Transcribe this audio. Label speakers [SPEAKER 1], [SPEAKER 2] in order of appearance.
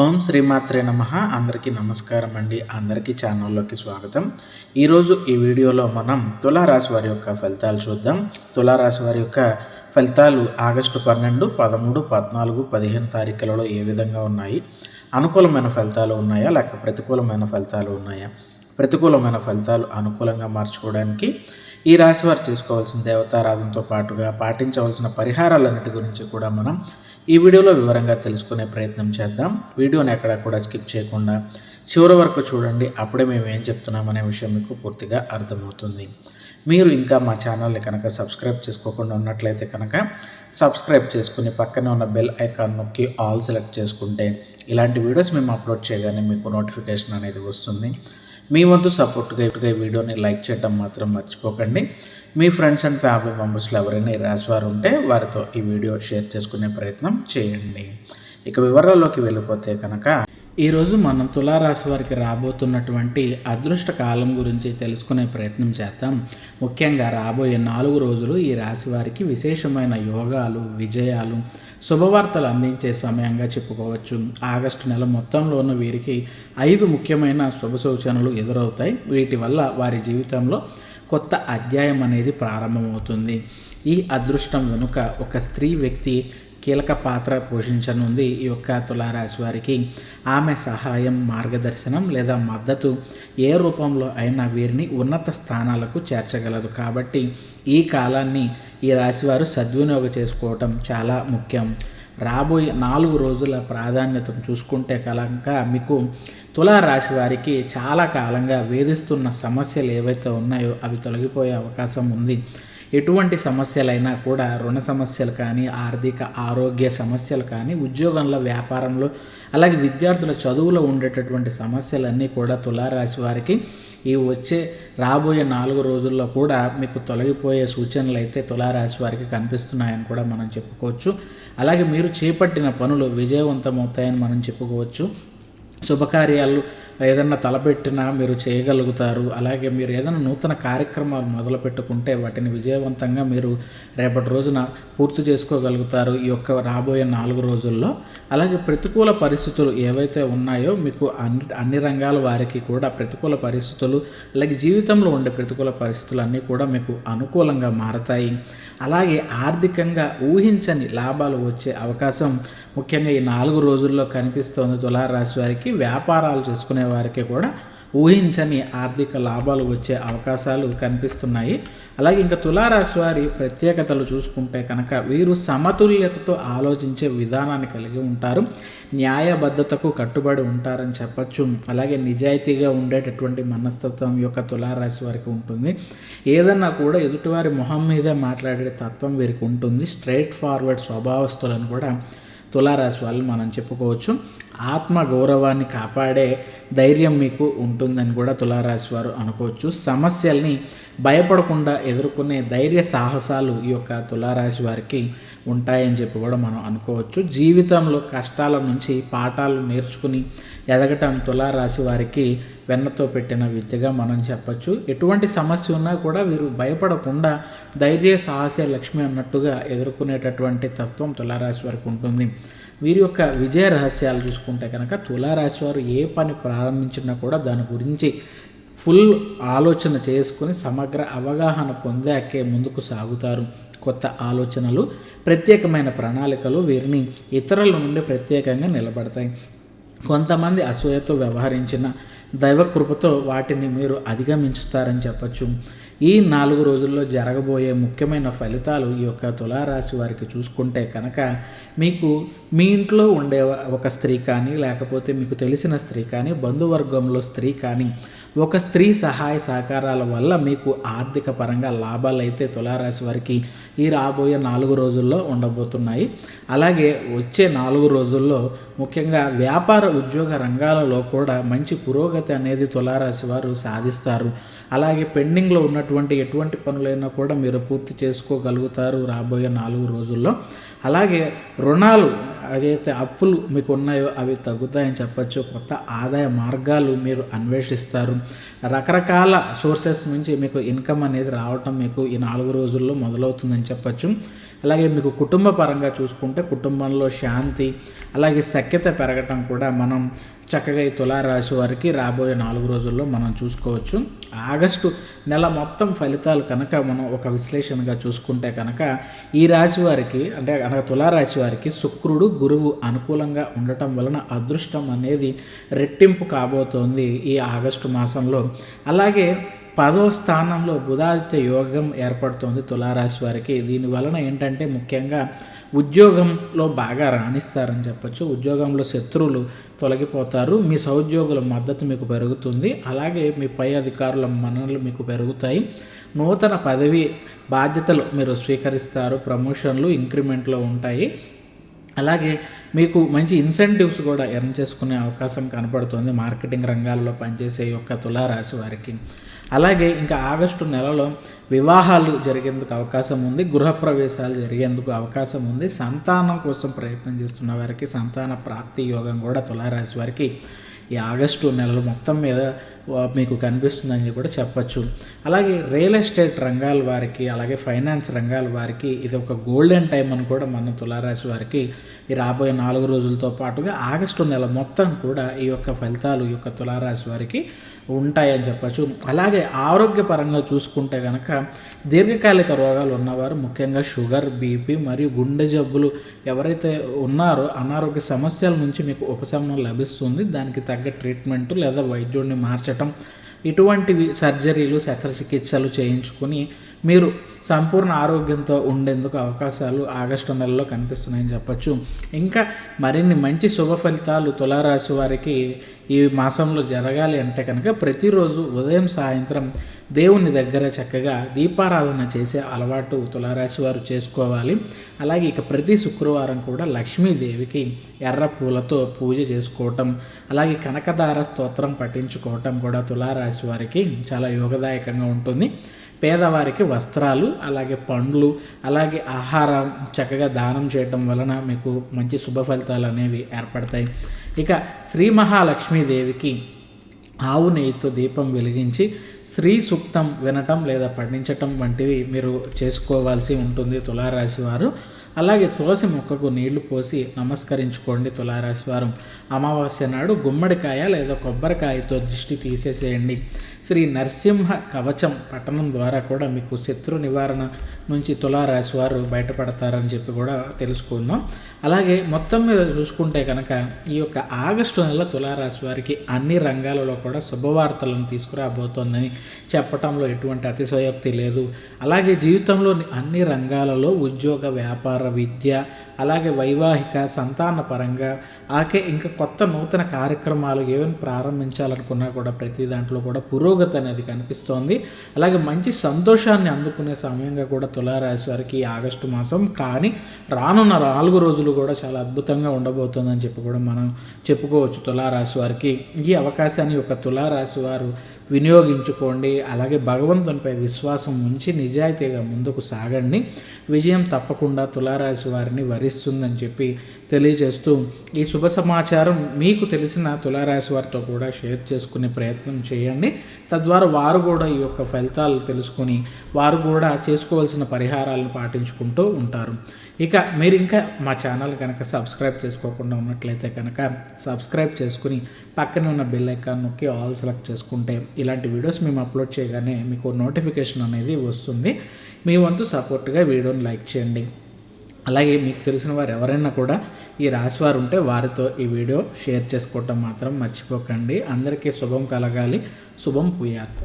[SPEAKER 1] ఓం శ్రీమాత్రే నమ. అందరికీ నమస్కారం అండి. అందరికీ ఛానల్లోకి స్వాగతం. ఈరోజు ఈ వీడియోలో మనం తులారాశి వారి యొక్క ఫలితాలు చూద్దాం. తులారాశి వారి యొక్క ఫలితాలు ఆగస్టు పన్నెండు పదమూడు పద్నాలుగు పదిహేను తారీఖులలో ఏ విధంగా ఉన్నాయి? అనుకూలమైన ఫలితాలు ఉన్నాయా? లేక ప్రతికూలమైన ఫలితాలు ఉన్నాయా? ప్రతికూలమైన ఫలితాలు అనుకూలంగా మార్చుకోవడానికి ఈ రాశి వారు చేసుకోవాల్సిన దేవతారాధనతో పాటుగా పాటించవలసిన పరిహారాలన్నిటి గురించి కూడా మనం ఈ వీడియోలో వివరంగా తెలుసుకునే ప్రయత్నం చేద్దాం. వీడియోని ఎక్కడ కూడా స్కిప్ చేయకుండా చివరి వరకు చూడండి. అప్పుడే మేము ఏం చెప్తున్నామనే విషయం మీకు పూర్తిగా అర్థమవుతుంది. మీరు ఇంకా మా ఛానల్ని కనుక సబ్స్క్రైబ్ చేసుకోకుండా ఉన్నట్లయితే కనుక సబ్స్క్రైబ్ చేసుకుని పక్కనే ఉన్న బెల్ ఐకాన్ నొక్కి ఆల్ సెలెక్ట్ చేసుకుంటే ఇలాంటి వీడియోస్ మేము అప్లోడ్ చేయగానే మీకు నోటిఫికేషన్ అనేది వస్తుంది. మీ వంతు సపోర్ట్గా ఇటుగా ఈ వీడియోని లైక్ చేయడం మాత్రం మర్చిపోకండి. మీ ఫ్రెండ్స్ అండ్ ఫ్యామిలీ మెంబర్స్లో ఎవరైనా ఈ వారు ఉంటే వారితో ఈ వీడియో షేర్ చేసుకునే ప్రయత్నం చేయండి. ఇక వివరాల్లోకి వెళ్ళిపోతే కనుక ఈరోజు మనం తులారాశి వారికి రాబోతున్నటువంటి అదృష్ట కాలం గురించి తెలుసుకునే ప్రయత్నం చేద్దాం. ముఖ్యంగా రాబోయే నాలుగు రోజులు ఈ రాశి వారికి విశేషమైన యోగాలు విజయాలు శుభవార్తలు అందించే సమయంగా చెప్పుకోవచ్చు. ఆగస్టు నెల మొత్తంలోనూ వీరికి ఐదు ముఖ్యమైన శుభ సూచనలు ఎదురవుతాయి. వీటి వల్ల వారి జీవితంలో కొత్త అధ్యాయం అనేది ప్రారంభమవుతుంది. ఈ అదృష్టం వెనుక ఒక స్త్రీ వ్యక్తి కీలక పాత్ర పోషించనుంది. ఈ యొక్క తులారాశి వారికి ఆమె సహాయం మార్గదర్శనం లేదా మద్దతు ఏ రూపంలో అయినా వీరిని ఉన్నత స్థానాలకు చేర్చగలదు. కాబట్టి ఈ కాలాన్ని ఈ రాశివారు సద్వినియోగం చేసుకోవటం చాలా ముఖ్యం. రాబోయే నాలుగు రోజుల ప్రాధాన్యతను చూసుకుంటే కనుక మీకు తులారాశి వారికి చాలా కాలంగా వేధిస్తున్న సమస్యలు ఏవైతే ఉన్నాయో అవి తొలగిపోయే అవకాశం ఉంది. ఎటువంటి సమస్యలైనా కూడా రుణ సమస్యలు కానీ ఆర్థిక ఆరోగ్య సమస్యలు కానీ ఉద్యోగంలో వ్యాపారంలో అలాగే విద్యార్థుల చదువులో ఉండేటటువంటి సమస్యలన్నీ కూడా తులారాశి వారికి ఈ వచ్చే రాబోయే నాలుగు రోజుల్లో కూడా మీకు తొలగిపోయే సూచనలు అయితే తులారాశి వారికి కనిపిస్తున్నాయని కూడా మనం చెప్పుకోవచ్చు. అలాగే మీరు చేపట్టిన పనులు విజయవంతమవుతాయని మనం చెప్పుకోవచ్చు. శుభకార్యాలు ఏదన్నా తలపెట్టినా మీరు చేయగలుగుతారు. అలాగే మీరు ఏదైనా నూతన కార్యక్రమాలు మొదలు పెట్టుకుంటే వాటిని విజయవంతంగా మీరు రేపటి రోజున పూర్తి చేసుకోగలుగుతారు. ఈ యొక్క రాబోయే నాలుగు రోజుల్లో. అలాగే ప్రతికూల పరిస్థితులు ఏవైతే ఉన్నాయో మీకు అన్ని అన్ని రంగాల వారికి కూడా ప్రతికూల పరిస్థితులు అలాగే జీవితంలో ఉండే ప్రతికూల పరిస్థితులు అన్నీ కూడా మీకు అనుకూలంగా మారతాయి. అలాగే ఆర్థికంగా ఊహించని లాభాలు వచ్చే అవకాశం ముఖ్యంగా ఈ నాలుగు రోజుల్లో కనిపిస్తోంది తులారాశి వారికి వ్యాపారాలు చేసుకునే వారికి కూడా ఊహించని ఆర్థిక లాభాలు వచ్చే అవకాశాలు కనిపిస్తున్నాయి. అలాగే ఇంకా తులారాశి వారి ప్రత్యేకతలు చూసుకుంటే కనుక వీరు సమతుల్యతతో ఆలోచించే విధానాన్ని కలిగి ఉంటారు. న్యాయబద్ధతకు కట్టుబడి ఉంటారని చెప్పచ్చు. అలాగే నిజాయితీగా ఉండేటటువంటి మనస్తత్వం యొక్క తులారాశి వారికి ఉంటుంది. ఏదన్నా కూడా ఎదుటివారి మొహం మీదే మాట్లాడే తత్వం వీరికి ఉంటుంది. స్ట్రైట్ ఫార్వర్డ్ స్వభావస్తులను కూడా తులారాశి వాళ్ళు మనం చెప్పుకోవచ్చు. ఆత్మ గౌరవాన్ని కాపాడే ధైర్యం మీకు ఉంటుందని కూడా తులారాశి వారు అనుకోవచ్చు. సమస్యల్ని భయపడకుండా ఎదుర్కొనే ధైర్య సాహసాలు ఈ యొక్క తులారాశి వారికి ఉంటాయని చెప్పి కూడా మనం అనుకోవచ్చు. జీవితంలో కష్టాల నుంచి పాఠాలు నేర్చుకుని ఎదగటం తులారాశి వారికి వెన్నతో పెట్టిన విద్యగా మనం చెప్పచ్చు. ఎటువంటి సమస్య ఉన్నా కూడా వీరు భయపడకుండా ధైర్య సాహస లక్ష్మి అన్నట్టుగా ఎదుర్కొనేటటువంటి తత్వం తులారాశి వారికి ఉంటుంది. వీరి యొక్క విజయ రహస్యాలు చూసుకుంటే కనుక తులారాశి వారు ఏ పని ప్రారంభించినా కూడా దాని గురించి ఫుల్ ఆలోచన చేసుకొని సమగ్ర అవగాహన పొందాకే ముందుకు సాగుతారు. కొత్త ఆలోచనలు ప్రత్యేకమైన ప్రణాళికలు వీరిని ఇతరుల నుండి ప్రత్యేకంగా నిలబడతాయి. కొంతమంది అసూయతో వ్యవహరించిన దైవకృపతో వాటిని మీరు అధిగమించుతారని చెప్పచ్చు. ఈ నాలుగు రోజుల్లో జరగబోయే ముఖ్యమైన ఫలితాలు ఈ యొక్క తులారాశి వారికి చూసుకుంటే కనుక మీకు మీ ఇంట్లో ఉండే ఒక స్త్రీ కానీ లేకపోతే మీకు తెలిసిన స్త్రీ కానీ బంధువర్గంలో స్త్రీ కానీ ఒక స్త్రీ సహాయ సహకారాల వల్ల మీకు ఆర్థిక పరంగా లాభాలు అయితే తులారాశి వారికి ఈ రాబోయే నాలుగు రోజుల్లో ఉండబోతున్నాయి. అలాగే వచ్చే నాలుగు రోజుల్లో ముఖ్యంగా వ్యాపార ఉద్యోగ రంగాలలో కూడా మంచి పురోగతి అనేది తులారాశి వారు సాధిస్తారు. అలాగే పెండింగ్లో ఉన్నటువంటి ఎటువంటి పనులైనా కూడా మీరు పూర్తి చేసుకోగలుగుతారు రాబోయే నాలుగు రోజుల్లో. అలాగే రుణాలు అదైతే అప్పులు మీకు ఉన్నాయో అవి తగ్గుతాయని చెప్పచ్చు. కొత్త ఆదాయ మార్గాలు మీరు అన్వేషిస్తారు. రకరకాల సోర్సెస్ నుంచి మీకు ఇన్కమ్ అనేది రావటం మీకు ఈ నాలుగు రోజుల్లో మొదలవుతుందని చెప్పచ్చు. అలాగే మీకు కుటుంబ పరంగా చూసుకుంటే కుటుంబంలో శాంతి అలాగే సఖ్యత పెరగటం కూడా మనం చక్కగా ఈ తులారాశి వారికి రాబోయే నాలుగు రోజుల్లో మనం చూసుకోవచ్చు. ఆగస్టు నెల మొత్తం ఫలితాలు కనుక మనం ఒక విశ్లేషణగా చూసుకుంటే కనుక ఈ రాశి వారికి అంటే అనగా తులారాశి వారికి శుక్రుడు గురువు అనుకూలంగా ఉండటం వలన అదృష్టం అనేది రెట్టింపు కాబోతోంది ఈ ఆగస్టు మాసంలో. అలాగే పదో స్థానంలో బుధాదిత్య యోగం ఏర్పడుతుంది తులారాశి వారికి. దీని వలన ఏంటంటే ముఖ్యంగా ఉద్యోగంలో బాగా రాణిస్తారని చెప్పచ్చు. ఉద్యోగంలో శత్రువులు తొలగిపోతారు. మీ సహోద్యోగుల మద్దతు మీకు పెరుగుతుంది. అలాగే మీ పై అధికారుల మన్ననలు మీకు పెరుగుతాయి. నూతన పదవి బాధ్యతలు మీరు స్వీకరిస్తారు. ప్రమోషన్లు ఇంక్రిమెంట్లో ఉంటాయి. అలాగే మీకు మంచి ఇన్సెంటివ్స్ కూడా ఎర్న్ చేసుకునే అవకాశం కనపడుతుంది. మార్కెటింగ్ రంగాల్లో పనిచేసే యొక్క తులారాశి వారికి. అలాగే ఇంకా ఆగస్టు నెలలో వివాహాలు జరిగేందుకు అవకాశం ఉంది. గృహప్రవేశాలు జరిగేందుకు అవకాశం ఉంది. సంతానం కోసం ప్రయత్నం చేస్తున్న వారికి సంతాన ప్రాప్తి యోగం కూడా తులారాశి వారికి ఈ ఆగస్టు నెలలు మొత్తం మీద మీకు కనిపిస్తుందని కూడా చెప్పచ్చు. అలాగే రియల్ ఎస్టేట్ రంగాల వారికి అలాగే ఫైనాన్స్ రంగాల వారికి ఇది ఒక గోల్డెన్ టైం అని కూడా మన తులారాశి వారికి ఈ రాబోయే నాలుగు రోజులతో పాటుగా ఆగస్టు నెల మొత్తం కూడా ఈ యొక్క ఫలితాలు ఈ యొక్క తులారాశి వారికి ఉంటాయని చెప్పచ్చు. అలాగే ఆరోగ్యపరంగా చూసుకుంటే కనుక దీర్ఘకాలిక రోగాలు ఉన్నవారు ముఖ్యంగా షుగర్ బీపీ మరియు గుండె జబ్బులు ఎవరైతే ఉన్నారో అనారోగ్య సమస్యల నుంచి మీకు ఉపశమనం లభిస్తుంది. దానికి తగ్గ ట్రీట్మెంట్ లేదా వైద్యుడిని మార్చటం ఇటువంటివి సర్జరీలు శస్త్రచికిత్సలు చేయించుకుని మీరు సంపూర్ణ ఆరోగ్యంతో ఉండేందుకు అవకాశాలు ఆగస్టు నెలలో కనిపిస్తున్నాయని చెప్పచ్చు. ఇంకా మరిన్ని మంచి శుభ ఫలితాలు తులారాశి వారికి ఈ మాసంలో జరగాలి అంటే కనుక ప్రతిరోజు ఉదయం సాయంత్రం దేవుని దగ్గర చక్కగా దీపారాధన చేసే అలవాటు తులారాశి వారు చేసుకోవాలి. అలాగే ఇక ప్రతి శుక్రవారం కూడా లక్ష్మీదేవికి ఎర్ర పూలతో పూజ చేసుకోవటం అలాగే కనకదార స్తోత్రం పఠించుకోవటం కూడా తులారాశి వారికి చాలా యోగదాయకంగా ఉంటుంది. పేదవారికి వస్త్రాలు అలాగే పండ్లు అలాగే ఆహారం చక్కగా దానం చేయటం వలన మీకు మంచి శుభ ఫలితాలు అనేవి ఏర్పడతాయి. ఇక శ్రీ మహాలక్ష్మీదేవికి ఆవు నెయ్యితో దీపం వెలిగించి శ్రీ సూక్తం వినటం లేదా పండించటం వంటివి మీరు చేసుకోవాల్సి ఉంటుంది తులారాశి వారు. అలాగే తులసి మొక్కకు నీళ్ళు పోసి నమస్కరించుకోండి తులారాశి వారు. అమావాస్య నాడు గుమ్మడికాయ లేదా కొబ్బరికాయతో దృష్టి తీసేసేయండి. శ్రీ నరసింహ కవచం పట్టణం ద్వారా కూడా మీకు శత్రు నివారణ నుంచి తులారాశి వారు బయటపడతారని చెప్పి కూడా తెలుసుకుందాం. అలాగే మొత్తం మీద చూసుకుంటే కనుక ఈ యొక్క ఆగస్టు నెల తులారాశి వారికి అన్ని రంగాలలో కూడా శుభవార్తలను తీసుకురాబోతోందని చెప్పటంలో ఎటువంటి అతిశయోక్తి లేదు. అలాగే జీవితంలోని అన్ని రంగాలలో ఉద్యోగ వ్యాపార విద్య అలాగే వైవాహిక సంతాన పరంగా ఆకే ఇంకా కొత్త నూతన కార్యక్రమాలు ఏమైనా ప్రారంభించాలనుకున్నా కూడా ప్రతి దాంట్లో కూడా పురోగతి అనేది కనిపిస్తోంది. అలాగే మంచి సంతోషాన్ని అందుకునే సమయంగా కూడా తులారాశి వారికి ఆగస్టు మాసం కానీ రానున్న నాలుగు రోజులు కూడా చాలా అద్భుతంగా ఉండబోతుందని చెప్పి కూడా మనం చెప్పుకోవచ్చు. తులారాశి వారికి ఈ అవకాశాన్ని ఒక తులారాశి వారు వినియోగించుకోండి. అలాగే భగవంతునిపై విశ్వాసం ఉంచి నిజాయితీగా ముందుకు సాగండి. విజయం తప్పకుండా తులారాశి వారిని వరిస్తుందని చెప్పి తెలియజేస్తూ ఈ శుభ సమాచారం మీకు తెలిసిన తులారాశి వారితో కూడా షేర్ చేసుకునే ప్రయత్నం చేయండి. తద్వారా వారు కూడా ఈ యొక్క ఫలితాలు తెలుసుకొని వారు కూడా చేసుకోవాల్సిన పరిహారాలను పాటించుకుంటూ ఉంటారు. ఇక మీరు ఇంకా మా ఛానల్ కనుక సబ్స్క్రైబ్ చేసుకోకుండా ఉన్నట్లయితే కనుక సబ్స్క్రైబ్ చేసుకుని పక్కనే ఉన్న బెల్ ఐకాన్ నొక్కి ఆల్ సెలెక్ట్ చేసుకుంటే ఇలాంటి వీడియోస్ మేము అప్లోడ్ చేయగానే మీకు నోటిఫికేషన్ అనేది వస్తుంది. మీ వంతు సపోర్ట్గా వీడియోని లైక్ చేయండి. అలాగే మీకు తెలిసిన వారు ఎవరైనా కూడా ఈ రాశివారు ఉంటే వారితో ఈ వీడియో షేర్ చేసుకోవటం మాత్రం మర్చిపోకండి. అందరికీ శుభం కలగాలి. శుభం పుయాత్.